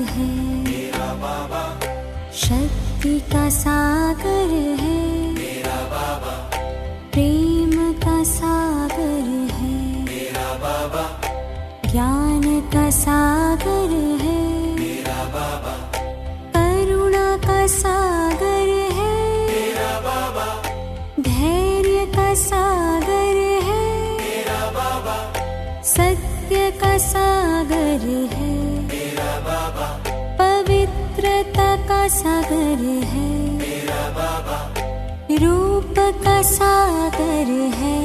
है शक्ति का सागर है। प्रेम का सागर है। ज्ञान का सागर है। करुणा का सागर है। धैर्य का सागर है। सत्य का सागर है। पवित्रता का सागर है। रूप का सागर है।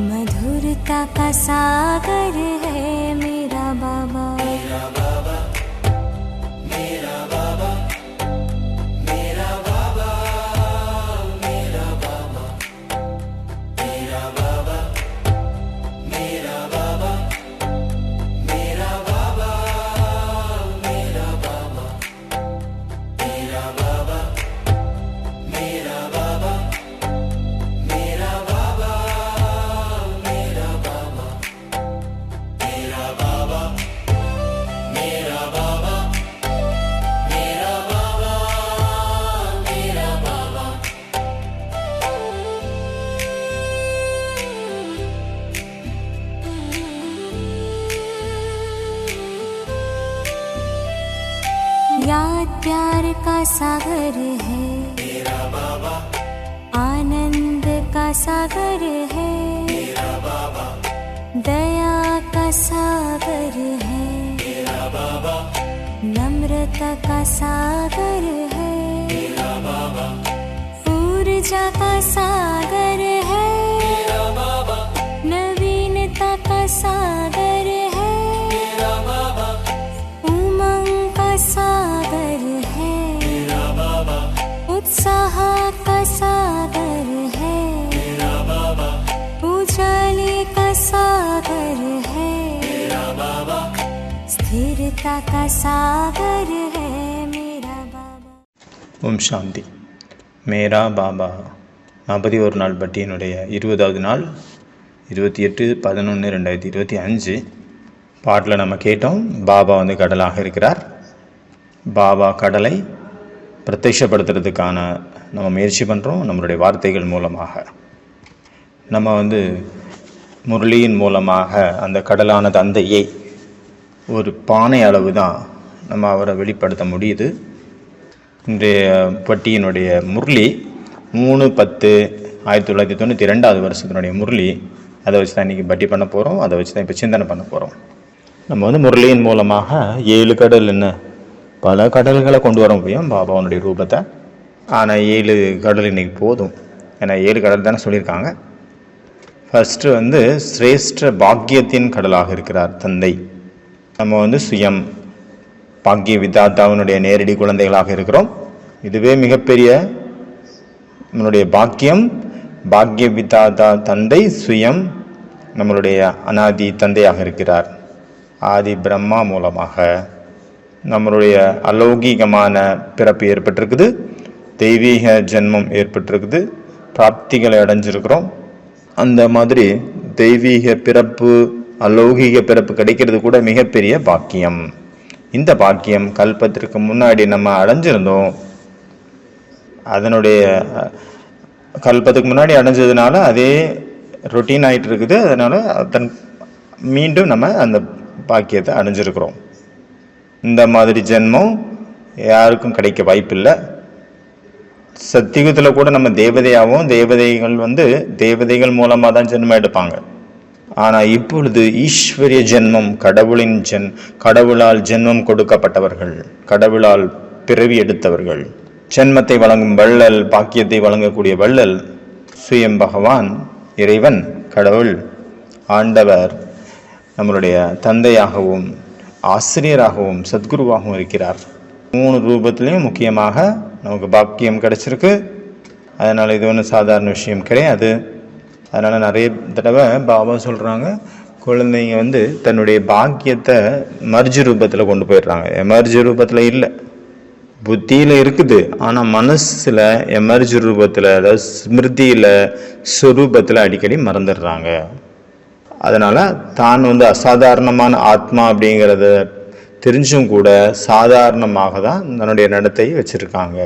मधुरता का सागर है। सागर है। ऊर्जा का सागर है। नवीनता का सागर है। उमंग का सागर है। उत्साह का सागर है। उजाले का सागर है। स्थिरता का सागर है। ஓம் சாந்தி. மேரா பாபா. நாற்பத்தி ஒரு நாள் பட்டியனுடைய இருபதாவது நாள் இருபத்தி எட்டு பதினொன்று ரெண்டாயிரத்தி இருபத்தி அஞ்சு. பாட்டில் நம்ம கேட்டோம் பாபா வந்து கடலாக இருக்கிறார். பாபா கடலை பிரத்யப்படுத்துறதுக்கான நம்ம முயற்சி பண்ணுறோம் நம்மளுடைய வார்த்தைகள் மூலமாக. நம்ம வந்து முரளியின் மூலமாக அந்த கடலான தந்தையை ஒரு பானை அளவு தான் நம்ம அவரை வெளிப்படுத்த முடியுது. இன்றைய பட்டியினுடைய முரளி மூணு பத்து ஆயிரத்தி தொள்ளாயிரத்தி தொண்ணூற்றி ரெண்டாவது வருஷத்தினுடைய முரளி அதை வச்சு தான் இன்றைக்கி பட்டி பண்ண போகிறோம் அதை வச்சு தான் இப்போ சிந்தனை பண்ண போகிறோம் நம்ம வந்து முரளியின் மூலமாக ஏழு கடல் என்ன? பல கடல்களை கொண்டு வர முடியும் பாபாவனுடைய ரூபத்தை. ஆனால் ஏழு கடல் இன்றைக்கி போதும். ஏன்னா ஏழு கடல் தானே சொல்லியிருக்காங்க. ஃபஸ்ட்டு வந்து சிரேஷ்ட பாக்கியத்தின் கடலாக இருக்கிறார் தந்தை. நம்ம வந்து சுயம் பாக்கிய விதாத்தாவினுடைய நேரடி குழந்தைகளாக இருக்கிறோம். இதுவே மிகப்பெரிய நம்மளுடைய பாக்கியம் பாக்கிய விதாதா தந்தை சுயம் நம்மளுடைய அனாதி தந்தையாக இருக்கிறார். ஆதி பிரம்மா மூலமாக நம்மளுடைய அலௌகீகமான பிறப்பு ஏற்பட்டிருக்குது தெய்வீக ஜென்மம் ஏற்பட்டிருக்குது பிராப்திகளை அடைஞ்சிருக்கிறோம். அந்த மாதிரி தெய்வீக பிறப்பு அலௌகீக பிறப்பு கிடைக்கிறது கூட மிகப்பெரிய பாக்கியம். இந்த பாக்கியம் கல்பத்திற்கு முன்னாடி நம்ம அடைஞ்சிருந்தோம். அதனுடைய கல்பத்துக்கு முன்னாடி அடைஞ்சதுனால அதே ரொட்டீன் ஆயிட்டு இருக்குது அதனால் அதன் மீண்டும் நம்ம அந்த பாக்கியத்தை அடைஞ்சிருக்கிறோம். இந்த மாதிரி ஜென்மம் யாருக்கும் கிடைக்க வாய்ப்பில்லை. சத்தியுகத்தில் கூட நம்ம தேவதையாகவும் தேவதைகள் வந்து தேவதைகள் மூலமாக தான் ஜென்மம் எடுப்பாங்க. ஆனால் இப்பொழுது ஈஸ்வரிய ஜென்மம் கடவுளின் ஜென் கடவுளால் ஜென்மம் கொடுக்கப்பட்டவர்கள் கடவுளால் பிறவி எடுத்தவர்கள் ஜென்மத்தை வழங்கும் வள்ளல் பாக்கியத்தை வழங்கக்கூடிய வள்ளல் சுயம் பகவான் இறைவன் கடவுள் ஆண்டவர் நம்மளுடைய தந்தையாகவும் ஆசிரியராகவும் சத்குருவாகவும் இருக்கிறார். மூணு ரூபத்துலேயும் முக்கியமாக நமக்கு பாக்கியம் கிடச்சிருக்கு. அதனால் இது ஒன்றும் சாதாரண விஷயம் கிடையாது. அதனால் நிறைய தடவை பாபா சொல்கிறாங்க குழந்தைங்க வந்து தன்னுடைய பாக்கியத்தை மர்ஜ் ரூபத்தில் கொண்டு போயிடுறாங்க. மர்ஜு ரூபத்தில் இல்லை. புத்தியில் இருக்குது. ஆனால் மனசில் எமர்ஜ் ரூபத்தில் அதாவது ஸ்மிருதியில் சுரூபத்தில் அடிக்கடி மறந்துடுறாங்க. அதனால் தான் வந்து அசாதாரணமான ஆத்மா அப்படிங்கிறத தெரிஞ்சும் கூட சாதாரணமாக தான் தன்னுடைய நடத்தை வச்சுருக்காங்க.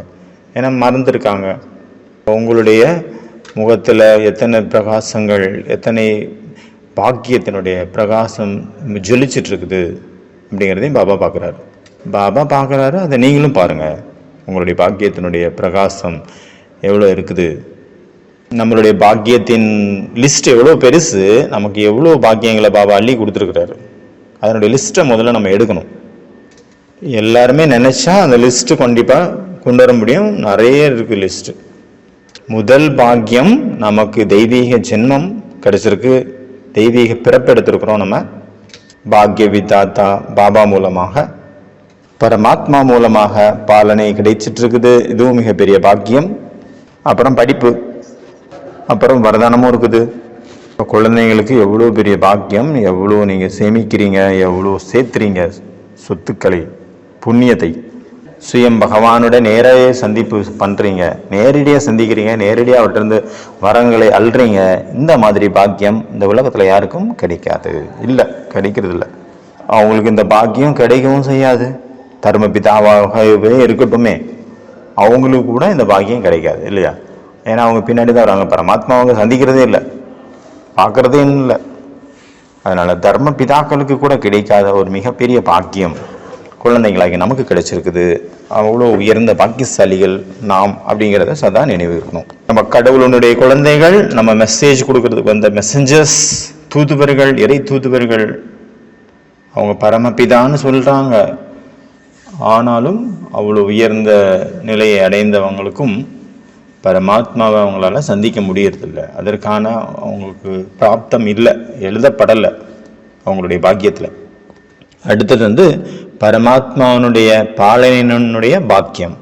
ஏன்னா மறந்துருக்காங்க. உங்களுடைய முகத்தில் எத்தனை பிரகாசங்கள் எத்தனை பாக்கியத்தினுடைய பிரகாசம் ஜொலிச்சிட்ருக்குது அப்படிங்கிறதையும் பாபா பார்க்குறாரு பாபா பார்க்குறாரு அதை நீங்களும் பாருங்கள் உங்களுடைய பாக்கியத்தினுடைய பிரகாசம் எவ்வளோ இருக்குது? நம்மளுடைய பாக்கியத்தின் லிஸ்ட் எவ்வளோ பெருசு நமக்கு எவ்வளோ பாக்கியங்களை பாபா அள்ளி கொடுத்துருக்குறாரு. அதனுடைய லிஸ்ட்டை முதல்ல நம்ம எடுக்கணும். எல்லாருமே நினச்சா அந்த லிஸ்ட்டு கண்டிப்பாக கொண்டு வர முடியும். நிறைய இருக்குது லிஸ்ட்டு முதல் பாக்கியம் நமக்கு தெய்வீக ஜென்மம் கிடச்சிருக்கு. தெய்வீக பிறப்பு எடுத்திருக்கிறோம் நம்ம. பாக்கிய விதாத்தா பாபா மூலமாக. பரமாத்மா மூலமாக பாலனை கிடைச்சிட்டு இருக்குது இதுவும் மிகப்பெரிய பாக்கியம். அப்புறம் படிப்பு. அப்புறம் வரதானமும் இருக்குது. இப்போ குழந்தைங்களுக்கு எவ்வளோ பெரிய பாக்கியம் எவ்வளோ நீங்கள் சேமிக்கிறீங்க எவ்வளோ சேர்த்துறீங்க? சொத்துக்களை புண்ணியத்தை. சுயம் பகவானோட நேரே சந்திப்பு பண்ணுறீங்க நேரடியாக சந்திக்கிறீங்க நேரடியாக அவர்கிட்டருந்து வரங்களை அல்றீங்க இந்த மாதிரி பாக்கியம் இந்த உலகத்தில் யாருக்கும் கிடைக்காது. இல்லை கிடைக்கிறது இல்லை அவங்களுக்கு இந்த பாக்கியம் கிடைக்கவும் செய்யாது. தர்ம பிதாவாகவே இருக்கட்டுமே. அவங்களுக்கு கூட இந்த பாக்கியம் கிடைக்காது இல்லையா? ஏன்னா அவங்க பின்னாடி தான் வராங்க. பரமாத்மா அவங்க சந்திக்கிறதே இல்லை. பார்க்குறதே இல்லை. அதனால் தர்ம பிதாக்களுக்கு கூட கிடைக்காத ஒரு மிகப்பெரிய பாக்கியம் குழந்தைங்களாகி நமக்கு கிடைச்சிருக்குது. அவ்வளோ உயர்ந்த பாக்கியசாலிகள் நாம் அப்படிங்கிறத சதா நினைவு இருக்கணும். நம்ம கடவுளனுடைய குழந்தைகள் நம்ம மெசேஜ் கொடுக்கறதுக்கு வந்த மெசஞ்சர்ஸ் தூதுவர்கள் இறை தூதுவர்கள் அவங்க பரமபிதான்னு சொல்கிறாங்க ஆனாலும் அவ்வளோ உயர்ந்த நிலையை அடைந்தவங்களுக்கும் பரமாத்மாவை அவங்களால சந்திக்க முடியறதில்ல. அதற்கான அவங்களுக்கு பிராப்தம் இல்லை எழுதப்படலை அவங்களுடைய பாக்கியத்தில். அடுத்தது வந்து பரமாத்மாவனுடைய பாலனினுடைய பாக்கியம்.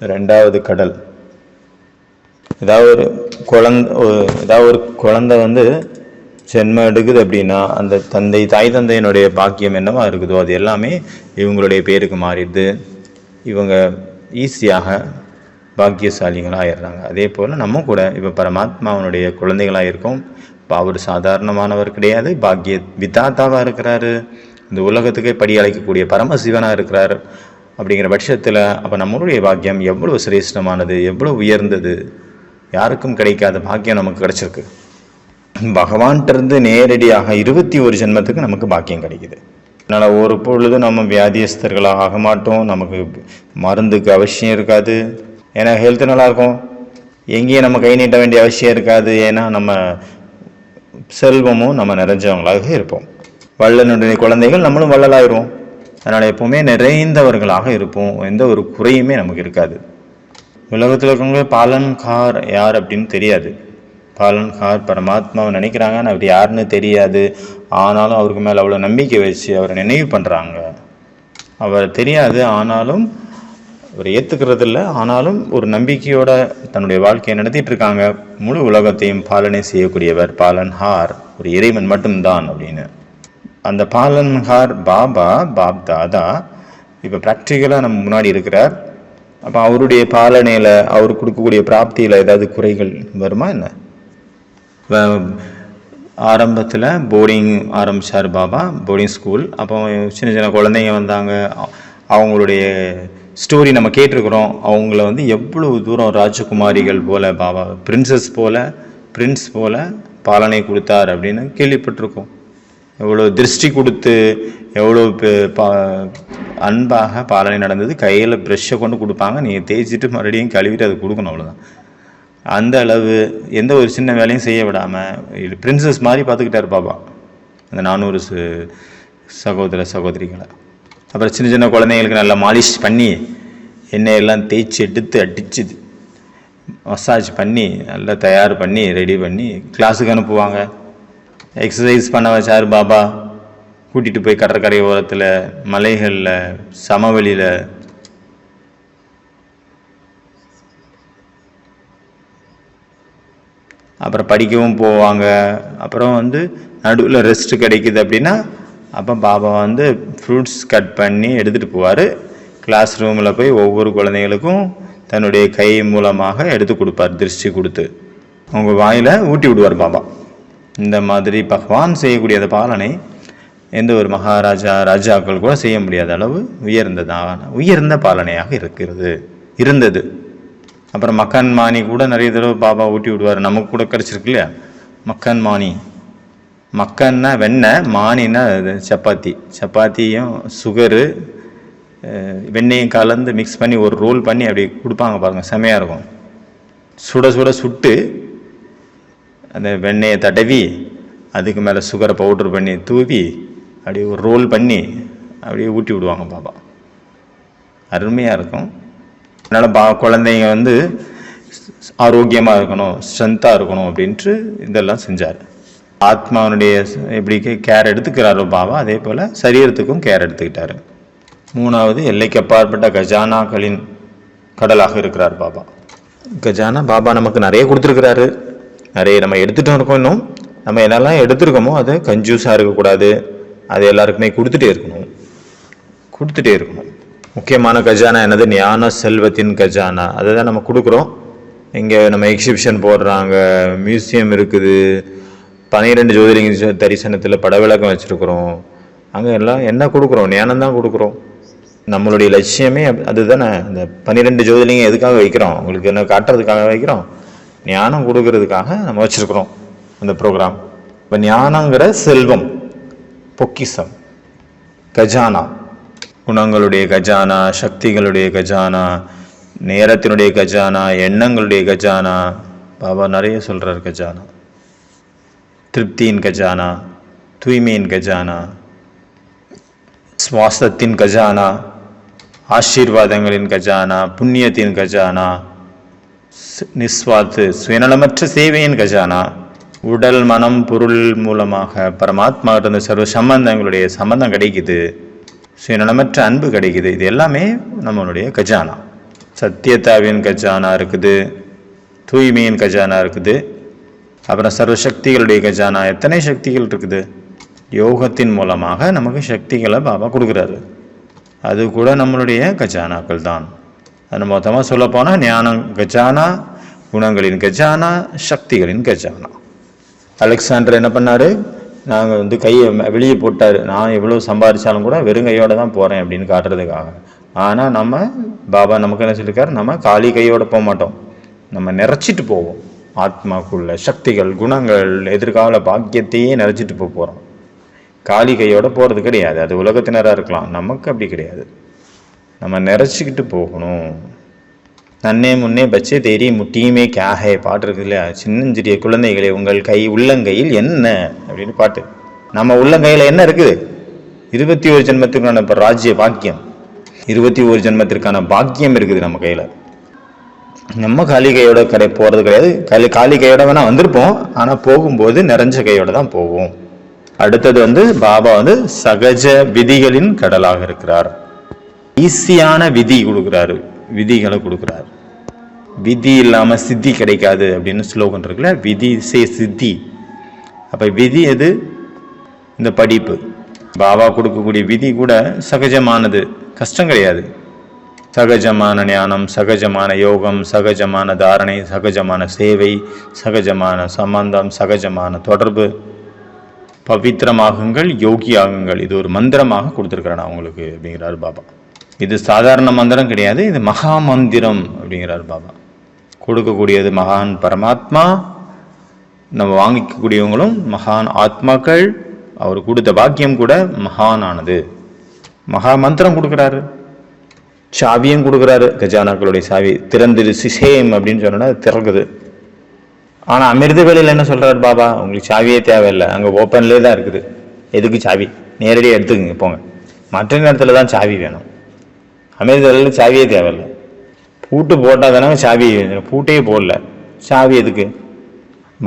ரெண்டாவது கடல். ஏதாவது ஒரு குழந்த ஏதாவது ஒரு குழந்தை வந்து ஜென்மம் எடுக்குது அப்படின்னா அந்த தந்தை தாய் தந்தையினுடைய பாக்கியம் என்னவா இருக்குதோ அது எல்லாமே இவங்களுடைய பேருக்கு மாறிடுது. இவங்க ஈஸியாக பாக்கியசாலிகளாக ஆயிடுறாங்க. அதே போல் நம்ம கூட இப்போ பரமாத்மாவனுடைய குழந்தைகளாக இருக்கோம். இப்போ அவர் சாதாரணமானவர் கிடையாது. பாக்கிய விதாத்தாவாக இருக்கிறாரு. இந்த உலகத்துக்கே படி அழைக்கக்கூடிய பரமசிவனாக இருக்கிறார். அப்படிங்கிற பட்சத்தில் அப்போ நம்மளுடைய பாக்கியம் எவ்வளவு சிரேஷ்டமானது எவ்வளவு உயர்ந்தது? யாருக்கும் கிடைக்காத பாக்கியம் நமக்கு கிடைச்சிருக்கு. பகவான்கிட்டருந்து நேரடியாக இருபத்தி ஒரு ஜென்மத்துக்கு நமக்கு பாக்கியம் கிடைக்குது. அதனால் ஒரு பொழுது நம்ம வியாதியஸ்தர்களாக ஆக மாட்டோம். நமக்கு மருந்துக்கு அவசியம் இருக்காது. ஏன்னா ஹெல்த் நல்லாயிருக்கும். எங்கேயும் நம்ம கை நீட்ட வேண்டிய அவசியம் இருக்காது. ஏன்னா நம்ம செல்வமும் நம்ம நிறைஞ்சவங்களாக இருப்போம். வள்ளனுடைய குழந்தைகள் நம்மளும் வள்ளலாயிரும். அதனால் எப்போவுமே நிறைந்தவர்களாக இருப்போம். எந்த ஒரு குறையுமே நமக்கு இருக்காது. உலகத்தில் இருக்கவங்க பாலன்கார் யார் அப்படின்னு தெரியாது. பாலன்கார் பரமாத்மாவை நினைக்கிறாங்க ஆனால் அவர் யாருன்னு தெரியாது. ஆனாலும் அவருக்கு மேலே அவ்வளோ நம்பிக்கை வச்சு அவரை நினைவு பண்ணுறாங்க அவர் தெரியாது ஆனாலும் அவர் ஏற்றுக்கிறது இல்லை ஆனாலும் ஒரு நம்பிக்கையோட தன்னுடைய வாழ்க்கையை நடத்திட்டு இருக்காங்க. முழு உலகத்தையும் பாலனை செய்யக்கூடியவர் பாலன்ஹார் ஒரு இறைவன் மட்டும்தான் அப்படின்னு. அந்த பாலன்ஹார் பாபா பாப் தாதா இப்போ ப்ராக்டிக்கலாக நம்ம முன்னாடி இருக்கிறார். அப்போ அவருடைய பாலனையில் அவர் கொடுக்கக்கூடிய பிராப்தியில் ஏதாவது குறைகள் வருமா என்ன? ஆரம்பத்தில் போர்டிங் ஆரம்பித்தார் பாபா போர்டிங் ஸ்கூல் அப்போ சின்ன சின்ன குழந்தைங்க வந்தாங்க. அவங்களுடைய ஸ்டோரி நம்ம கேட்டிருக்கிறோம். அவங்கள வந்து எவ்வளவு தூரம் ராஜகுமாரிகள் போல் பாபா பிரின்சஸ் போல் பிரின்ஸ் போல் பாலனை கொடுத்தார் அப்படின்னு கேள்விப்பட்டிருக்கோம். எவ்வளோ திருஷ்டி கொடுத்து எவ்வளோ பா அன்பாக பாலனை நடந்தது. கையில் ப்ரெஷ்ஷை கொண்டு கொடுப்பாங்க. நீங்கள் தேய்ச்சிட்டு மறுபடியும் கழுவிட்டு அதை கொடுக்கணும் அவ்வளோதான் அந்த அளவு எந்த ஒரு சின்ன வேலையும் செய்ய விடாமல் இது பிரின்சஸ் மாதிரி பார்த்துக்கிட்டாரு பாபா. அந்த நானூறு சகோதர சகோதரிகளை. அப்புறம் சின்ன சின்ன குழந்தைங்களுக்கு நல்லா மாலிஷ் பண்ணி எண்ணெய் எல்லாம் தேய்ச்சி எடுத்து அடிச்சு மசாஜ் பண்ணி நல்லா தயார் பண்ணி ரெடி பண்ணி கிளாஸுக்கு அனுப்புவாங்க. எக்ஸசைஸ் பண்ண வச்சார் பாபா. கூட்டிகிட்டு போய் கடற்கரை ஓரத்தில் மலைகளில் சமவெளியில் அப்புறம் படிக்கவும் போவாங்க. அப்புறம் வந்து நடுவில் ரெஸ்ட் கிடைக்குது அப்படின்னா அப்போ பாபா வந்து ஃப்ரூட்ஸ் கட் பண்ணி எடுத்துகிட்டு போவார். கிளாஸ் ரூமில் போய் ஒவ்வொரு குழந்தைகளுக்கும் தன்னுடைய கை மூலமாக எடுத்து கொடுப்பார் திருஷ்டி கொடுத்து. அவங்க வாயில் ஊட்டி விடுவார் பாபா. இந்த மாதிரி பகவான் செய்யக்கூடிய அந்த பாலனை எந்த ஒரு மகாராஜா ராஜாக்கள் கூட செய்ய முடியாத அளவு உயர்ந்ததான உயர்ந்த பாலனையாக இருக்கிறது இருந்தது. அப்புறம் மக்கான் மானி கூட நிறைய தடவை பாபா ஊட்டி விடுவார். நமக்கு கூட கிடச்சிருக்கு இல்லையா? மக்கன் மானி. மக்கன்னா வெண்ணெய் மானின்னா சப்பாத்தி. சப்பாத்தியும் சுகரு வெண்ணெயும் கலந்து மிக்ஸ் பண்ணி ஒரு ரோல் பண்ணி அப்படி கொடுப்பாங்க பாருங்கள் செமையாக இருக்கும். சுட சுட சுட்டு அந்த வெண்ணெயை தடவி அதுக்கு மேலே சுகரை பவுட்ரு பண்ணி தூவி அப்படியே ஒரு ரோல் பண்ணி அப்படியே ஊட்டி விடுவாங்க பாபா. அருமையாக இருக்கும். அதனால் பா குழந்தைங்க வந்து ஆரோக்கியமாக இருக்கணும் ஸ்ட்ரென்த்தாக இருக்கணும் அப்படின்ட்டு இதெல்லாம் செஞ்சார். ஆத்மாவனுடைய எப்படி கேர் எடுத்துக்கிறாரோ பாபா அதே போல் சரீரத்துக்கும் கேர் எடுத்துக்கிட்டாரு. மூணாவது எல்லைக்கு அப்பாற்பட்ட கஜானாக்களின் கடலாக இருக்கிறார் பாபா. கஜானா பாபா நமக்கு நிறைய கொடுத்துருக்கிறாரு. நிறைய நம்ம எடுத்துகிட்டும் இருக்கோம் இன்னும். நம்ம என்னெல்லாம் எடுத்துருக்கோமோ அதை கஞ்சூஸாக இருக்கக்கூடாது. அது எல்லாருக்குமே கொடுத்துட்டே இருக்கணும். கொடுத்துட்டே இருக்கணும். முக்கியமான கஜானா என்னது? ஞான செல்வத்தின் கஜானா. அதை தான் நம்ம கொடுக்குறோம். இங்கே நம்ம எக்ஸிபிஷன் போடுறாங்க மியூசியம் இருக்குது. பன்னிரெண்டு ஜோதிலிங்க தரிசனத்தில் படவிளக்கம் வச்சுருக்குறோம். அங்கே எல்லாம் என்ன கொடுக்குறோம்? ஞானம் தான் கொடுக்குறோம். நம்மளுடைய லட்சியமே அதுதானே? இந்த பன்னிரெண்டு ஜோதிலிங்க எதுக்காக வைக்கிறோம்? உங்களுக்கு என்ன காட்டுறதுக்காக வைக்கிறோம்? ஞானம் கொடுக்கறதுக்காக நம்ம வச்சுருக்குறோம் அந்த ப்ரோக்ராம் இப்போ ஞானங்கிற செல்வம் பொக்கிசம் கஜானா. குணங்களுடைய கஜானா சக்திகளுடைய கஜானா நேரத்தினுடைய கஜானா எண்ணங்களுடைய கஜானா. பாபா நிறைய சொல்கிறார் கஜானா. திருப்தியின் கஜானா தூய்மையின் கஜானா சுவாசத்தின் கஜானா ஆசீர்வாதங்களின் கஜானா புண்ணியத்தின் கஜானா நிஸ்வாத்து சுயநலமற்ற சேவையின் கஜானா. உடல் மனம் பொருள் மூலமாக பரமாத்மா இருந்த சர்வ சம்பந்தங்களுடைய சம்பந்தம் கிடைக்குது. சுயநலமற்ற அன்பு கிடைக்குது. இது எல்லாமே நம்மளுடைய கஜானா. சத்தியத்தாவின் கஜானா இருக்குது. தூய்மையின் கஜானா இருக்குது. அப்புறம் சர்வசக்திகளுடைய கஜானா. எத்தனை சக்திகள் இருக்குது? யோகத்தின் மூலமாக நமக்கு சக்திகளை பாபா கொடுக்குறாரு. அது கூட நம்மளுடைய கஜானாக்கள் தான். அது மொத்தமாக சொல்லப்போனால் ஞானம் கஜானா குணங்களின் கஜானா சக்திகளின் கஜானா. அலெக்சாண்டர் என்ன பண்ணார்? நாங்கள் வந்து கையை வெளியே போட்டார். நான் எவ்வளோ சம்பாதிச்சாலும் கூட வெறும் கையோடு தான் போகிறேன் அப்படின்னு காட்டுறதுக்காக. ஆனால் நம்ம பாபா நமக்கு என்ன சொல்லியிருக்காரு நம்ம காலி கையோடு போக மாட்டோம். நம்ம நிறச்சிட்டு போவோம். ஆத்மாக்குள்ள சக்திகள் குணங்கள் எதிர்கால பாக்கியத்தையே நிறச்சிட்டு போக போகிறோம் காலி கையோடு போகிறது கிடையாது. அது உலகத்தினராக இருக்கலாம். நமக்கு அப்படி கிடையாது. நம்ம நிறச்சிக்கிட்டு போகணும். நன்னே முன்னே பச்சை தேரி முட்டியுமே கேஹே பாட்டு இருக்குது இல்லையா சின்னஞ்சிறிய குழந்தைகளே உங்கள் கை உள்ளங்கையில் என்ன? அப்படின்னு பாட்டு. நம்ம உள்ளங்கையில் என்ன இருக்குது? இருபத்தி ஒரு ஜென்மத்துக்கான இப்போ ராஜ்ய பாக்கியம். இருபத்தி ஒரு ஜென்மத்திற்கான பாக்கியம் இருக்குது நம்ம கையில். நம்ம காலி கையோட கடை போகிறது கிடையாது. காலி காலி கையோட வேணால் வந்திருப்போம். ஆனால் போகும்போது நிறைஞ்ச கையோட தான் போவோம். அடுத்தது வந்து பாபா வந்து சகஜ விதிகளின் கடலாக இருக்கிறார். ஈஸியான விதி கொடுக்குறாரு. விதிகளை கொடுக்குறாரு. விதி இல்லாமல் சித்தி கிடைக்காது அப்படின்னு ஸ்லோகன் இருக்குல்ல விதி சே சித்தி. அப்போ விதி எது? இந்த படிப்பு. பாபா கொடுக்கக்கூடிய விதி கூட சகஜமானது கஷ்டம் கிடையாது. சகஜமான ஞானம் சகஜமான யோகம் சகஜமான தாரணை சகஜமான சேவை சகஜமான சம்பந்தம் சகஜமான தொடர்பு. பவித்திரமாகுங்கள் யோகியாகுங்கள். இது ஒரு மந்திரமாக கொடுத்துருக்கிறேன் அவங்களுக்கு அப்படிங்கிறார் பாபா. இது சாதாரண மந்திரம் கிடையாது இது மகா மந்திரம் அப்படிங்கிறார் பாபா. கொடுக்கக்கூடியது மகான் பரமாத்மா நம்ம வாங்கிக்கக்கூடியவங்களும் மகான் ஆத்மாக்கள் அவர் கொடுத்த பாக்கியம் கூட மகானானது. மகா மந்திரம் கொடுக்குறாரு. சாவியும் கொடுக்குறாரு கஜானாக்களுடைய சாவி திறந்துரு சிசேம் அப்படின்னு சொன்னா அது திறக்குது. ஆனால் அமிர்த வேலையில் என்ன சொல்கிறார் பாபா? உங்களுக்கு சாவியே தேவையில்லை அங்கே ஓப்பன்லேயே தான் இருக்குது. எதுக்கு சாவி? நேரடியாக எடுத்துக்கங்க போங்க. மற்ற நேரத்தில் தான் சாவி வேணும். அமிர்த சாவியே தேவையில்லை. பூட்டு போட்டால் தானே சாவி பூட்டையே போடல. சாவி எதுக்கு?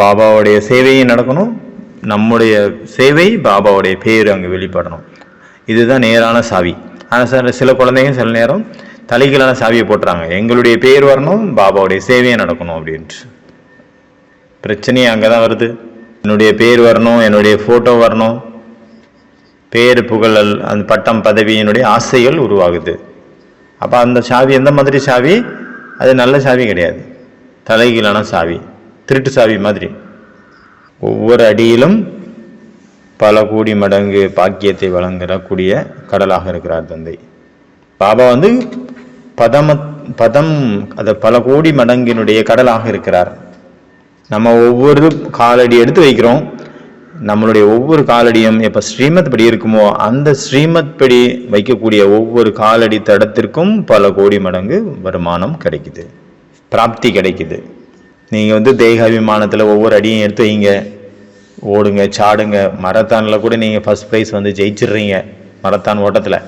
பாபாவுடைய சேவையும் நடக்கணும். நம்முடைய சேவை பாபாவுடைய பேர் அங்கே வெளிப்படணும். இதுதான் நேரான சாவி. ஆனால் சில சில குழந்தைங்க சில நேரம் தலைகீழான சாவியை போட்டுறாங்க. எங்களுடைய பேர் வரணும் பாபாவுடைய சேவையை நடக்கணும் அப்படின்ட்டு. பிரச்சனையே அங்கே தான் வருது. என்னுடைய பேர் வரணும் என்னுடைய ஃபோட்டோ வரணும். பேர் புகழல் அந்த பட்டம் பதவியினுடைய என்னுடைய ஆசைகள் உருவாகுது. அப்போ அந்த சாவி எந்த மாதிரி சாவி? அது நல்ல சாவி கிடையாது. தலைகீழான சாவி திருட்டு சாவி மாதிரி. ஒவ்வொரு அடியிலும் பல கோடி மடங்கு பாக்கியத்தை வழங்கக்கூடிய கடலாக இருக்கிறார் தந்தை. பாபா வந்து பதம பதம் அது பல கோடி மடங்கினுடைய கடலாக இருக்கிறார். நம்ம ஒவ்வொரு காலடி எடுத்து வைக்கிறோம். நம்மளுடைய ஒவ்வொரு காலடியும் எப்போ ஸ்ரீமத் படி இருக்குமோ அந்த ஸ்ரீமத் படி வைக்கக்கூடிய ஒவ்வொரு காலடி தடத்திற்கும் பல கோடி மடங்கு வருமானம் கிடைக்குது. பிராப்தி கிடைக்குது. நீங்கள் வந்து தேகாபிமானத்தில் ஒவ்வொரு அடியும் எடுத்து வைங்க. ஓடுங்க சாடுங்க. மரத்தானில் கூட நீங்கள் ஃபஸ்ட் ப்ரைஸ் வந்து ஜெயிச்சிடுறீங்க. மரத்தான் ஓட்டத்தில்.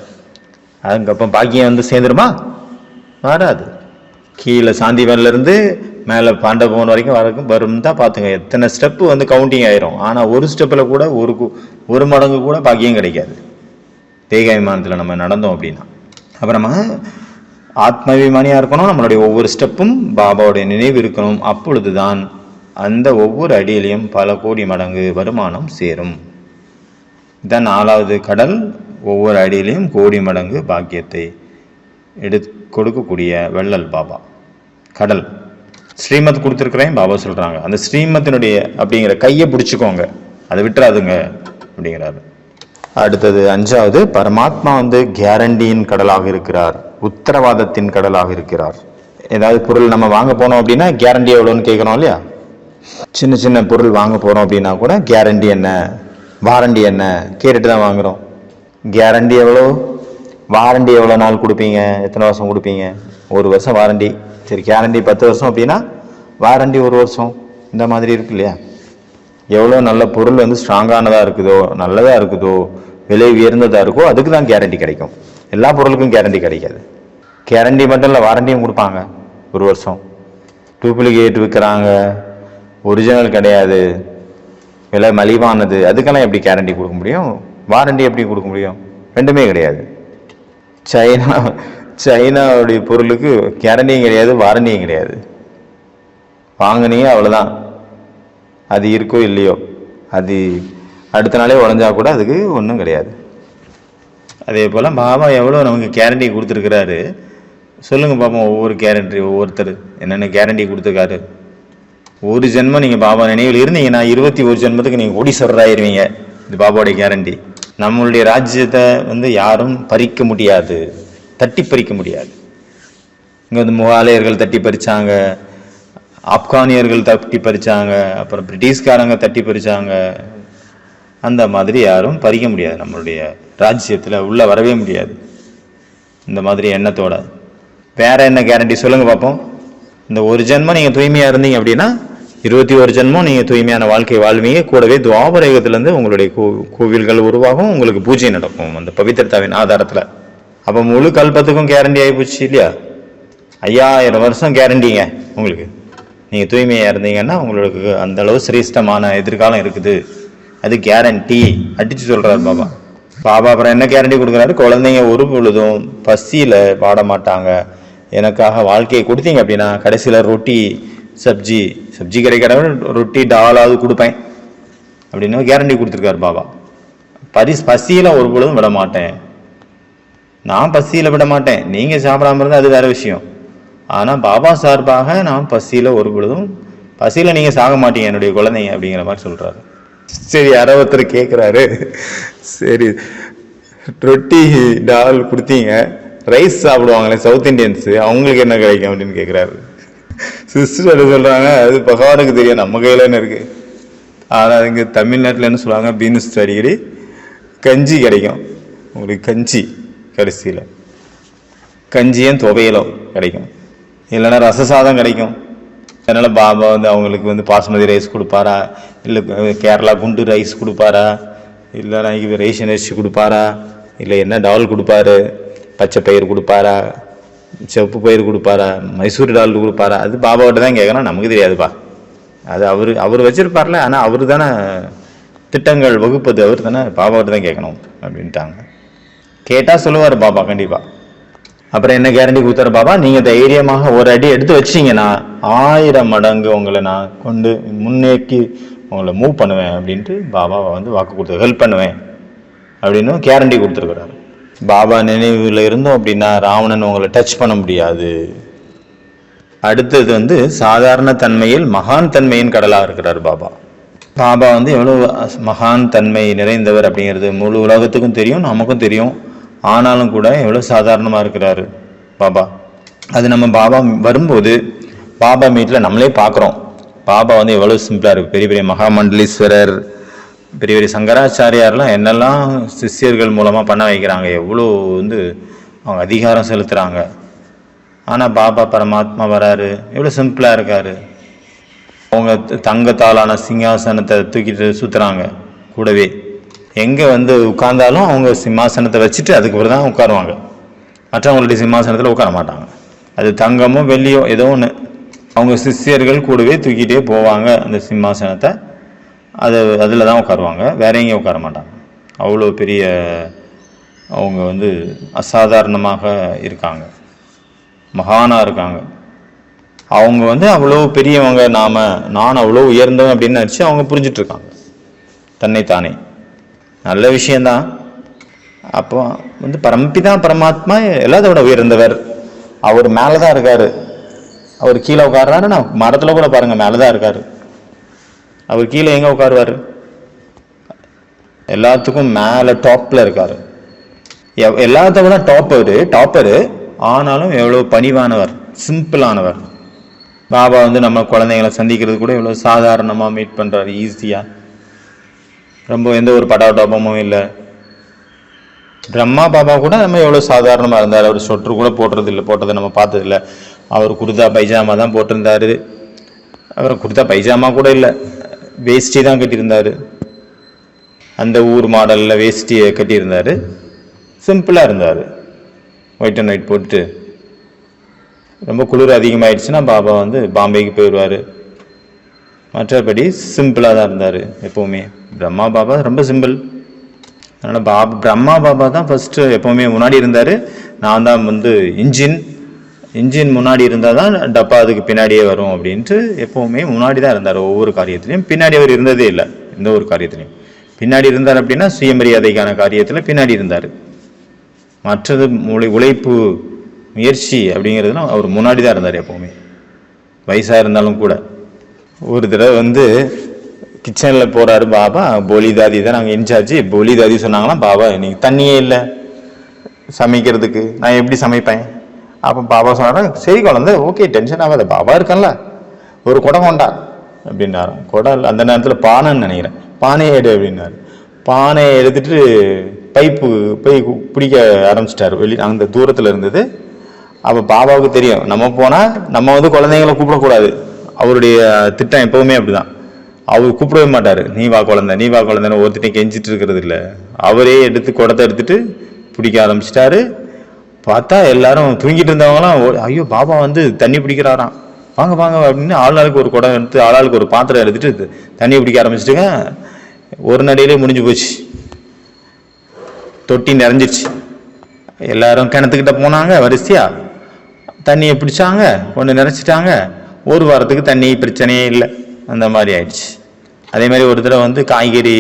அதுக்கப்புறம் பாக்கியம் வந்து சேர்ந்துருமா? வராது. கீழே சாந்திவன்லேருந்து மேலே பாண்டபவன் வரைக்கும் வரைக்கும் வரும் தான் பார்த்துங்க. எத்தனை ஸ்டெப்பு வந்து கவுண்டிங் ஆயிரும். ஆனால் ஒரு ஸ்டெப்பில் கூட ஒரு கு- ஒரு மடங்கு கூட பாக்கியம் கிடைக்காது. தேகாபிமானத்தில் நம்ம நடந்தோம் அப்படின்னா. அப்புறமா ஆத்மாபிமானியாக இருக்கணும். நம்மளுடைய ஒவ்வொரு ஸ்டெப்பும் பாபாவுடைய நினைவு இருக்கணும். அப்பொழுதுதான் அந்த ஒவ்வொரு அடியிலையும் பல கோடி மடங்கு வருமானம் சேரும். இதான் நாலாவது கடல். ஒவ்வொரு அடியிலையும் கோடி மடங்கு பாக்கியத்தை எடு கொடுக்கக்கூடிய வெள்ளல் பாபா. கடல். ஸ்ரீமத் கொடுத்துருக்குறேன் பாபா சொல்கிறாங்க அந்த ஸ்ரீமத்தினுடைய அப்படிங்கிற கையை பிடிச்சிக்கோங்க. அதை விட்டுறாதுங்க அப்படிங்கிறாரு. அடுத்தது அஞ்சாவது பரமாத்மா வந்து கேரண்டியின் கடலாக இருக்கிறார். உத்தரவாதத்தின் கடலாக இருக்கிறார். ஏதாவது பொருள் நம்ம வாங்க போனோம் அப்படின்னா கேரண்டி எவ்வளோன்னு கேட்குறோம் இல்லையா? சின்ன சின்ன பொருள் வாங்க போகிறோம் அப்படின்னா கூட கேரண்டி என்ன? வாரண்டி என்ன? கேட்டுட்டு தான் வாங்குறோம். கேரண்டி எவ்வளோ வாரண்டி எவ்வளோ நாள் கொடுப்பீங்க? எத்தனை வருஷம் கொடுப்பீங்க? ஒரு வருஷம் வாரண்டி. சரி கேரண்டி பத்து வருஷம் அப்படின்னா வாரண்டி ஒரு வருஷம். இந்த மாதிரி இருக்கு இல்லையா? எவ்வளோ நல்ல பொருள் வந்து ஸ்ட்ராங்கானதாக இருக்குதோ நல்லதாக இருக்குதோ விலை உயர்ந்ததாக இருக்கோ அதுக்கு தான் கேரண்டி கிடைக்கும். எல்லா பொருளுக்கும் கேரண்டி கிடைக்காது. கேரண்டி மட்டும் இல்லை வாரண்டியும் கொடுப்பாங்க. ஒரு வருஷம். டூப்ளிகேட் விற்கிறாங்க ஒரிஜினல் கிடையாது. விலை மலிவானது. அதுக்கெல்லாம் எப்படி கேரண்டி கொடுக்க முடியும்? வாரண்டி எப்படி கொடுக்க முடியும்? ரெண்டுமே கிடையாது. சைனா சைனாவுடைய பொருளுக்கு கேரண்டியும் கிடையாது வாரண்டியும் கிடையாது. வாங்கினீங்க அவ்வளோதான் அது இருக்கோ இல்லையோ அது அடுத்த நாளே உடஞ்சா கூட அதுக்கு ஒன்றும் கிடையாது. அதே போல் பாபா எவ்வளோ நமக்கு கேரண்டி கொடுத்துருக்கிறாரு. சொல்லுங்கள் பாப்போம் ஒவ்வொரு கேரண்டி ஒவ்வொருத்தர் என்னென்ன கேரண்டி கொடுத்துருக்காரு. ஒரு ஜென்மம் நீங்கள் பாபா நினைவில் இருந்தீங்கன்னா இருபத்தி ஒரு ஜென்மத்துக்கு நீங்கள் கோடீஸ்வரராயிருவீங்க. இது பாபாவுடைய கேரண்டி. நம்மளுடைய ராஜ்யத்தை வந்து யாரும் பறிக்க முடியாது. தட்டி பறிக்க முடியாது. இங்கே வந்து முகாலயர்கள் தட்டி பறித்தாங்க ஆப்கானியர்கள் தட்டி பறித்தாங்க அப்புறம் பிரிட்டிஷ்காரங்க தட்டி பறித்தாங்க அந்த மாதிரி யாரும் பறிக்க முடியாது. நம்மளுடைய ராஜ்யத்தில் உள்ளே வரவே முடியாது. இந்த மாதிரி எண்ணத்தோட. வேற என்ன கேரண்டி சொல்லுங்க பார்ப்போம் இந்த ஒரு ஜென்மம் நீங்கள் தூய்மையாக இருந்தீங்க அப்படின்னா இருபத்தி ஒரு ஜென்மம் நீங்கள் தூய்மையான வாழ்க்கை வாழ்வீங்க. கூடவே துவாபரேகத்திலேருந்து உங்களுடைய கோவில்கள் உருவாகும் உங்களுக்கு பூஜை நடக்கும். அந்த பவித்திரத்தாவின் ஆதாரத்தில். அப்போ முழு கல்பத்துக்கும் கேரண்டி ஆகிப்போச்சு இல்லையா? ஐயாயிரம் வருஷம் கேரண்டிங்க உங்களுக்கு. நீங்கள் தூய்மையாக இருந்தீங்கன்னா உங்களுக்கு அந்த அளவு சிரேஷ்டமான எதிர்காலம் இருக்குது. அது கேரண்டி அடித்து சொல்கிறார் பாபா. பாபா அப்புறம் என்ன கேரண்டி கொடுக்குறாரு? குழந்தைங்க ஒரு பொழுதும் பசியில் பாட மாட்டாங்க. எனக்காக வாழ்க்கையை கொடுத்தீங்க அப்படின்னா கடைசியில் ரொட்டி சப்ஜி சப்ஜி கிடைக்கிறவன் ரொட்டி டாலாவது கொடுப்பேன். அப்படின்னு கேரண்டி கொடுத்துருக்காரு பாபா. பரிஸ் பசியில் ஒரு பொழுதும் விட மாட்டேன். நான் பசியில் விட மாட்டேன். நீங்கள் சாப்பிடாம இருந்தால் அது வேற விஷயம். ஆனால் பாபா சார்பாக நான் பசியில் ஒரு பொழுதும் பசியில் நீங்கள் சாக மாட்டீங்க என்னுடைய குழந்தைங்க அப்படிங்கிற மாதிரி சொல்கிறாரு சரி யாரோ ஒருத்தர் கேட்குறாரு சரி ரொட்டி டால் கொடுத்தீங்க. ரைஸ் சாப்பிடுவாங்களே சவுத் இந்தியன்ஸு அவங்களுக்கு என்ன கிடைக்கும் அப்படின்னு கேட்குறாரு சிஸ்டர் என்ன சொல்கிறாங்க அது பகவானுக்கு தெரியும் நம்ம கையில் என்ன இருக்குது ஆனால் இங்கே தமிழ்நாட்டில் என்ன சொல்லுவாங்க பீன்ஸ் அடிக்கடி கஞ்சி கிடைக்கும். உங்களுக்கு கஞ்சி. கடைசியில். கஞ்சியும் துவையலும் கிடைக்கும். இல்லைன்னா ரச சாதம் கிடைக்கும். அதனால் பாபா வந்து அவங்களுக்கு வந்து பாஸ்மதி ரைஸ் கொடுப்பாரா? இல்லை கேரளா குண்டு ரைஸ் கொடுப்பாரா? இல்லைன்னா இது ரேஷன் அரிசி கொடுப்பாரா? இல்லை என்ன டால் கொடுப்பாரு? பச்சை பயிர் கொடுப்பாரா? செப்பு பயிர் கொடுப்பாரா? மைசூர் டால் கொடுப்பாரா? அது பாபாவோட தான் கேட்கணும். நமக்கு தெரியாதுப்பா. அது அவர் அவர் வச்சிருப்பார்ல. ஆனால் அவர் தானே திட்டங்கள் வகுப்பது. அவர் தானே பாபாவிட்ட தான் கேட்கணும். அப்படின்ட்டாங்க. கேட்டால் சொல்லுவார் பாபா கண்டிப்பாக அப்புறம் என்ன கேரண்டி கொடுத்தாரு பாபா? நீங்கள் தைரியமாக ஒரு அடி எடுத்து வச்சிங்கன்னா ஆயிரம் மடங்கு உங்களை நான் கொண்டு முன்னேக்கி உங்களை மூவ் பண்ணுவேன் அப்படின்ட்டு பாபாவை வந்து வாக்கு கொடுத்து ஹெல்ப் பண்ணுவேன் அப்படின்னு கேரண்டி கொடுத்துருக்குறாரு. பாபா நினைவில் இருந்தோம் அப்படின்னா ராவணன் உங்களை டச் பண்ண முடியாது. அடுத்தது வந்து சாதாரண தன்மையில் மகான் தன்மையின் கடலாக இருக்கிறார் பாபா. பாபா வந்து எவ்வளோ மகான் தன்மை நிறைந்தவர் அப்படிங்கிறது முழு உலகத்துக்கும் தெரியும் நமக்கும் தெரியும். ஆனாலும் கூட எவ்வளோ சாதாரணமாக இருக்கிறாரு பாபா. அது நம்ம பாபா வரும்போது பாபா மீட்டில் நம்மளே பார்க்குறோம் பாபா வந்து எவ்வளோ சிம்பிளாக இருக்குது பெரிய பெரிய மகாமண்டலீஸ்வரர் பெரிய பெரிய சங்கராச்சாரியார்லாம் என்னெல்லாம் சிஷ்யர்கள் மூலமாக பண்ண வைக்கிறாங்க. எவ்வளோ வந்து அவங்க அதிகாரம் செலுத்துகிறாங்க ஆனால் பாபா பரமாத்மா வராரு. எவ்வளோ சிம்பிளாக இருக்காரு. அவங்க தங்கத்தாலான சிங்காசனத்தை தூக்கிட்டு சுற்றுறாங்க கூடவே எங்கே வந்து உட்கார்ந்தாலும் அவங்க சிம்மாசனத்தை வச்சுட்டு அதுக்கப்புறம் தான் உட்காருவாங்க. மற்றவங்களுடைய சிம்மாசனத்தில் உட்கார மாட்டாங்க. அது தங்கமோ வெள்ளியோ ஏதோ ஒன்று அவங்க சிஷ்யர்கள் கூடவே தூக்கிட்டே போவாங்க அந்த சிம்மாசனத்தை. அது அதில் தான் உட்காருவாங்க. வேற எங்கேயும் உட்கார மாட்டாங்க. அவ்வளோ பெரிய அவங்க வந்து அசாதாரணமாக இருக்காங்க. மகானாக இருக்காங்க. அவங்க வந்து அவ்வளோ பெரியவங்க நாம் நான் அவ்வளோ உயர்ந்தவன் அப்படின்னு நினச்சி அவங்க புரிஞ்சிட்ருக்காங்க தன்னைத்தானே. நல்ல விஷயந்தான் அப்போ வந்து பரம்பிதா பரமாத்மா எல்லாத்தோட உயர்ந்தவர். அவர் மேலே தான் இருக்காரு. அவர் கீழே உட்கார்றாரு. நான் மரத்தில் கூட பாருங்கள் மேலே தான் இருக்காரு. அவர் கீழே எங்கே உட்காருவார்? எல்லாத்துக்கும் மேலே டாப்பில் இருக்கார். எவ்- எல்லாத்த விட டாப்பரு டாப்பரு ஆனாலும் எவ்வளோ பணிவானவர் சிம்பிளானவர் பாபா வந்து நம்ம குழந்தைங்களை சந்திக்கிறது கூட எவ்வளோ சாதாரணமாக மீட் பண்ணுறாரு ஈஸியாக ரொம்ப எந்த ஒரு படாட்டோபமும் இல்லை. பிரம்மா பாபா கூட நம்ம எவ்வளோ சாதாரணமாக இருந்தார். அவர் சொட்ரு கூட போடுறது போட்டதை நம்ம பார்த்ததில்ல. அவர் குர்தா பைஜாமா தான் போட்டிருந்தாரு. அவர் குர்தா பைஜாமா கூட இல்லை. வேஷ்டி தான் கட்டியிருந்தாரு. அந்த ஊர் மாடலில் வேஷ்டியை கட்டியிருந்தாரு. சிம்பிளாக இருந்தார். ஒயிட் அண்ட் ஒயிட் போட்டு ரொம்ப குளிர் அதிகமாகிடுச்சுன்னா பாபா வந்து பாம்பேக்கு போயிடுவார். மற்றபடி சிம்பிளாக தான் இருந்தார் எப்போவுமே. பிரம்மா பாபா ரொம்ப சிம்பிள். அதனால் பாப் பிரம்மா பாபா தான் ஃபஸ்ட்டு எப்போவுமே முன்னாடி இருந்தார். நான் தான் வந்து இன்ஜின். இன்ஜின் முன்னாடி இருந்தால் தான் டப்பா அதுக்கு பின்னாடியே வரும் அப்படின்ட்டு எப்போவுமே முன்னாடி தான் இருந்தார் ஒவ்வொரு காரியத்துலையும். பின்னாடி அவர் இருந்ததே இல்லை எந்த ஒரு காரியத்துலையும். பின்னாடி இருந்தார் அப்படின்னா சுயமரியாதைக்கான காரியத்தில் பின்னாடி இருந்தார். மற்றது உழை உழைப்பு முயற்சி அப்படிங்கிறதுலாம் அவர் முன்னாடி தான் இருந்தார் எப்போவுமே. வயசாக இருந்தாலும் கூட. ஒரு தடவை வந்து கிச்சனில் போகிறாரு பாபா போலி தாதி தான் நாங்கள் இன்சார்ஜ் போலி தாதி சொன்னாங்களாம் பாபா இன்னைக்கு தண்ணியே இல்லை சமைக்கிறதுக்கு. நான் எப்படி சமைப்பேன்? அப்போ பாபா சொன்னாரா சரி குழந்தை ஓகே டென்ஷன் ஆகாத பாபா இருக்கான்ல. ஒரு குடம் கொண்டா. அப்படின்னாராம் குடம் அந்த நேரத்தில் பானைன்னு நினைக்கிறேன். பானையை எடு அப்படின்னாரு. பானையை எடுத்துட்டு பைப்பு போய் பிடிக்க ஆரம்பிச்சிட்டாரு. வெளி அந்த தூரத்தில் இருந்தது. அப்போ பாபாவுக்கு தெரியும் நம்ம போனால் நம்ம வந்து குழந்தைங்களை கூப்பிடக்கூடாது. அவருடைய திட்டம் எப்போவுமே அப்படிதான். அவர் கூப்பிடவே மாட்டார். நீ வா குழந்தை நீ வா குழந்தைன்னு ஒருத்தட்டையும் கெஞ்சிட்டு இருக்கிறது இல்லை. அவரே எடுத்து குடத்தை எடுத்துட்டு பிடிக்க ஆரம்பிச்சிட்டாரு. பார்த்தா எல்லாரும் தூங்கிட்டு இருந்தவங்களாம் ஓ- ஐயோ பாபா வந்து தண்ணி பிடிக்கிறாராம். வாங்க வாங்க அப்படின்னு ஆளாளுக்கு ஒரு குடம் எடுத்து ஆளாளுக்கு ஒரு பாத்திரம் எடுத்துட்டு தண்ணி பிடிக்க ஆரம்பிச்சிட்டுங்க. ஒரு நடையிலே முடிஞ்சு போச்சு. தொட்டி நிறைஞ்சிருச்சு. எல்லாரும் கிணத்துக்கிட்ட போனாங்க வரிசையா. தண்ணியை பிடிச்சாங்க ஒன்று நிறைச்சிட்டாங்க. ஒரு வாரத்துக்கு தண்ணி பிரச்சனையே இல்லை. அந்த மாதிரி ஆயிடுச்சு. அதே மாதிரி ஒரு தடவை வந்து காய்கறி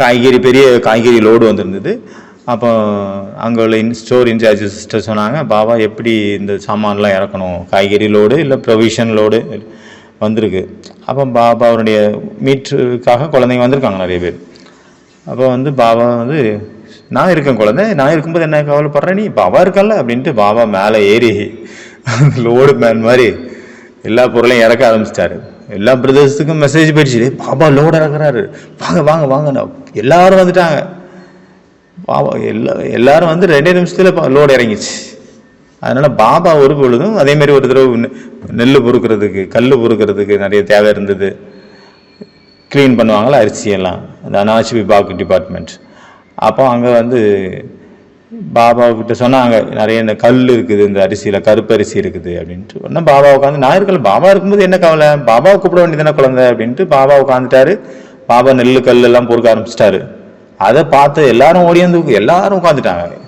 காய்கறி பெரிய காய்கறி லோடு வந்திருந்தது. அப்போ அங்கே உள்ள இன் ஸ்டோர் இன்சார்ஜ் சிஸ்டர் சொன்னாங்க பாபா எப்படி இந்த சாமான்லாம் இறக்கணும்? காய்கறி லோடு இல்லை ப்ரொவிஷன் லோடு வந்திருக்கு. அப்போ பாபா அவருடைய மீட்டருக்காக குழந்தைங்க வந்திருக்காங்க நிறைய பேர். அப்போ வந்து பாபா வந்து நான் இருக்கேன் குழந்தை நான் இருக்கும்போது என்ன கவலைப்படுறேன் நீ? பாபா இருக்கல்ல? அப்படின்ட்டு பாபா மேலே ஏறி லோடு மேன் மாதிரி எல்லா பொருளையும் இறக்க ஆரம்பிச்சிட்டாரு. எல்லா பிரதர்ஸுக்கும் மெசேஜ் போயிடுச்சு பாபா லோடு இறக்குறாரு வாங்க வாங்க வாங்க. எல்லாரும் வந்துட்டாங்க. பாபா எல்லா எல்லாரும் வந்து ரெண்டே நிமிஷத்தில் லோடு இறங்கிச்சு அதனால் பாபா ஒரு பொழுதும் அதேமாரி ஒரு தடவை நெல் பொறுக்கிறதுக்கு கல் பொறுக்கிறதுக்கு நிறைய தேவை இருந்தது. க்ளீன் பண்ணுவாங்களா? அரிசியெல்லாம் அந்த அனாச்சி பாக்கு டிபார்ட்மெண்ட் அப்போ அங்கே வந்து பாபா கிட்ட சொன்னாங்க நிறைய இந்த கல் இருக்குது இந்த அரிசியில் கருப்பரிசி இருக்குது அப்படின்ட்டு. உடனே பாபா உட்காந்து நான் இருக்கல பாபா இருக்கும்போது என்ன கவலை? பாபாவை கூப்பிட வேண்டியதானே குழந்தை அப்படின்ட்டு பாபா உட்காந்துட்டாரு பாபா நெல் கல் எல்லாம் பொறுக்க ஆரம்பிச்சிட்டாரு. அதை பார்த்து எல்லாரும் ஓடியாந்து எல்லாரும் உட்காந்துட்டாங்க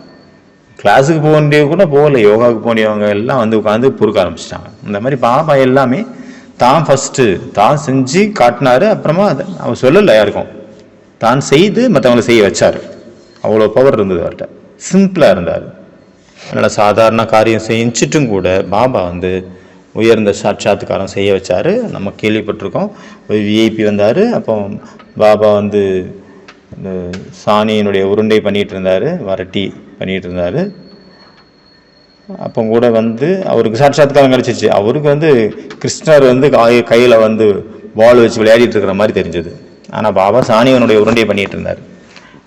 கிளாஸுக்கு போக வேண்டிய கூட போகல யோகாவுக்கு போனியவங்க எல்லாம் வந்து உட்காந்து பொறுக்க ஆரம்பிச்சிட்டாங்க. இந்த மாதிரி பாபா எல்லாமே தான் ஃபஸ்ட்டு தான் செஞ்சு காட்டினாரு. அப்புறமா அதை அவர் சொல்லலை யாருக்கும். தான் செய்து மற்றவங்களை செய்ய வச்சார். அவ்வளோ பவர் இருந்தது அவர்கிட்ட. சிம்பிளாக இருந்தார். அதனால் சாதாரண காரியம் செஞ்சிட்டும் கூட பாபா வந்து உயர்ந்த சாட்சாத்துக்காரம் செய்ய வச்சார். நம்ம கேள்விப்பட்டிருக்கோம். ஒரு விஐபி வந்தார். அப்போ பாபா வந்து இந்த சாணியினுடைய உருண்டை பண்ணிகிட்டு இருந்தார் வரட்டி பண்ணிகிட்டு இருந்தார் அப்போ கூட வந்து அவருக்கு சாட்சாத்காரம் கிடச்சிச்சு. அவருக்கு வந்து கிருஷ்ணர் வந்து கையில் வந்து பால் வச்சு விளையாடிட்டு இருக்கிற மாதிரி தெரிஞ்சது. ஆனால் பாபா சாணியவனுடைய உருண்டையை பண்ணிகிட்டு இருந்தார்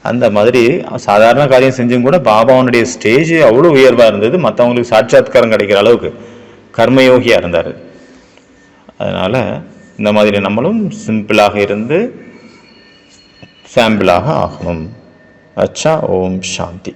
அந்த மாதிரி சாதாரண காரியம் செஞ்சும் கூட பாபாவனுடைய ஸ்டேஜ் அவ்வளோ உயர்வாக இருந்தது. மற்றவங்களுக்கு சாட்சாத்காரம் கிடைக்கிற அளவுக்கு கர்மயோகியாக இருந்தார். அதனால் இந்த மாதிரி நம்மளும் சிம்பிளாக இருந்து சாம்பிளாக ஆகணும். அச்சா ஓம் சாந்தி.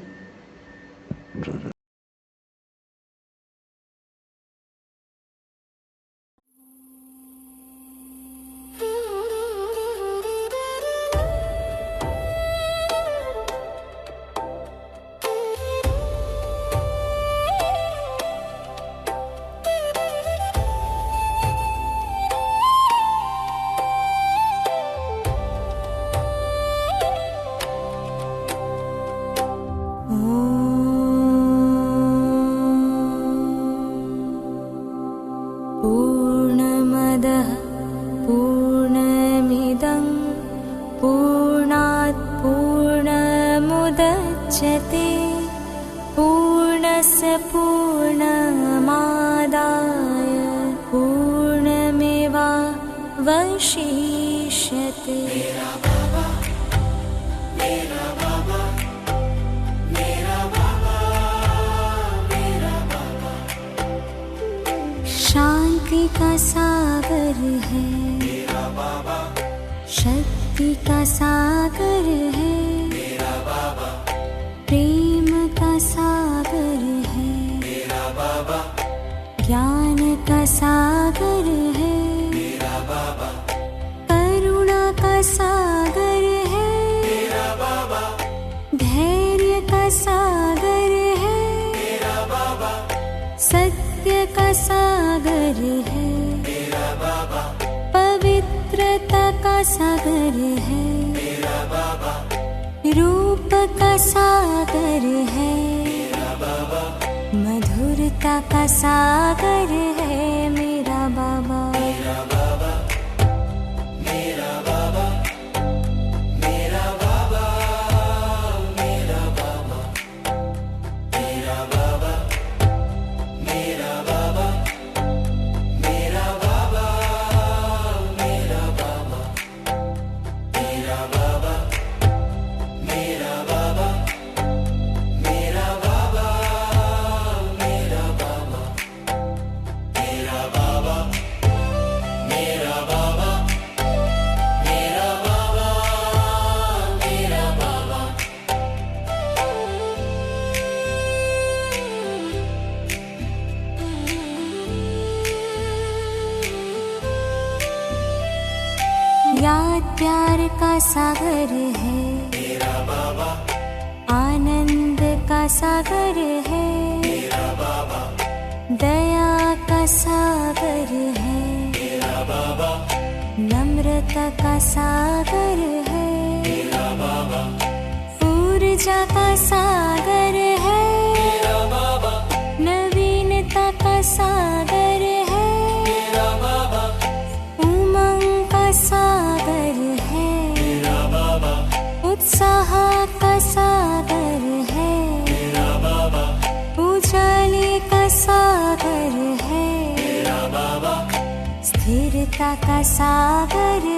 पूर्णात् पूर्णमुदच्छते। पूर्णस्य पूर्णमादाय पूर्णमेवा वशिष्यते। है। शक्ति का सागर है। मेरा बाबा प्रेम का सागर है। मेरा बाबा ज्ञान का सागर है। मेरा बाबा करुणा का सागर है। मेरा बाबा धैर्य का सागर है। मेरा बाबा सत्य का सागर है। मेरा बाबा पवित्रता का सागर है। मेरा बाबा रूप का सागर है। मेरा बाबा मधुरता का सागर है। का सागर है। मेरा बाबा। आनंद का सागर है। मेरा बाबा। दया का सागर है। मेरा बाबा। नम्रता का सागर है। मेरा बाबा। ऊर्जा का सागर है saber